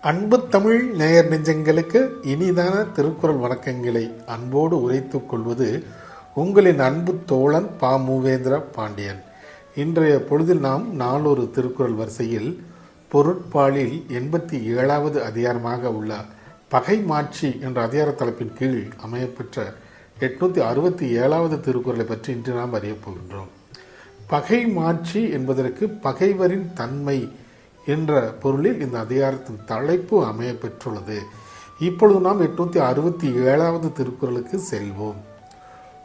அன்பு தமிழ் நேயர் நெஞ்சங்களுக்கு இனிதான திருக்குறள் வணக்கங்களை அன்போடு உரைத்துக் கொள்வது உங்களின் அன்பு தோழன் பா. மூவேந்திர பாண்டியன். இன்றைய பொழுதில் நாம் நாளொரு திருக்குறள் வரிசையில் பொருட்பாலில் எண்பத்தி ஏழாவது அதிகாரமாக உள்ள பகை மாட்சி என்ற அதிகார தலைப்பின் கீழ் அமையப்பெற்ற எட்நூத்தி அறுபத்தி ஏழாவது திருக்குறளை பற்றி இன்று நாம் அறியப் போகின்றோம். பகை மாட்சி என்பதற்கு பகைவரின் தன்மை என்ற பொருளில் இந்த அதிகாரத்தின் தலைப்பு அமைய பெற்றுள்ளது. இப்பொழுது நாம் எட்நூத்தி அறுபத்தி ஏழாவது திருக்குறளுக்கு செல்வோம்.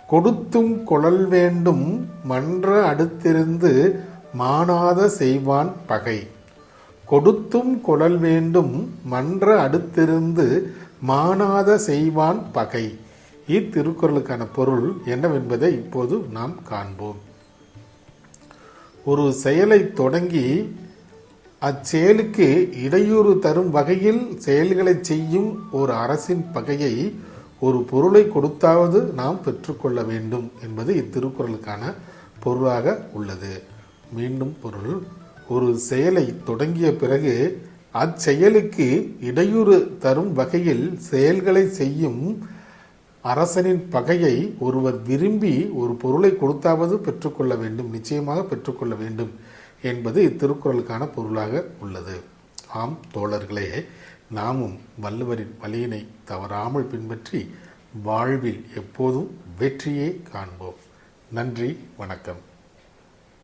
கொடுத்தும் கொழல் வேண்டும் மன்ற அடுத்திருந்து மானாத செய்வான் பகை. கொடுத்தும் குழல் வேண்டும் மன்ற அடுத்திருந்து மானாத செய்வான் பகை. இத்திருக்குறளுக்கான பொருள் என்னவென்பதை இப்போது நாம் காண்போம். ஒரு செயலை தொடங்கி அச்செயலுக்கு இடையூறு தரும் வகையில் செயல்களை செய்யும் ஒரு அரசின் பகையை ஒரு பொருளை கொடுத்தாவது நாம் பெற்றுக்கொள்ள வேண்டும் என்பது இத்திருக்குறளுக்கான பொருளாக உள்ளது. மீண்டும் பொருள். ஒரு செயலை தொடங்கிய பிறகு அச்செயலுக்கு இடையூறு தரும் வகையில் செயல்களை செய்யும் அரசனின் பகையை ஒருவர் விரும்பி ஒரு பொருளை கொடுத்தாவது பெற்றுக்கொள்ள வேண்டும் நிச்சயமாக பெற்றுக்கொள்ள வேண்டும். என்பது இத்திருக்குறளுக்கான பொருளாக உள்ளது. ஆம் தோழர்களே நாமும் வள்ளுவரின் வழியினை தவறாமல் பின்பற்றி வாழ்வில் எப்போதும் வெற்றியே காண்போம். நன்றி வணக்கம்.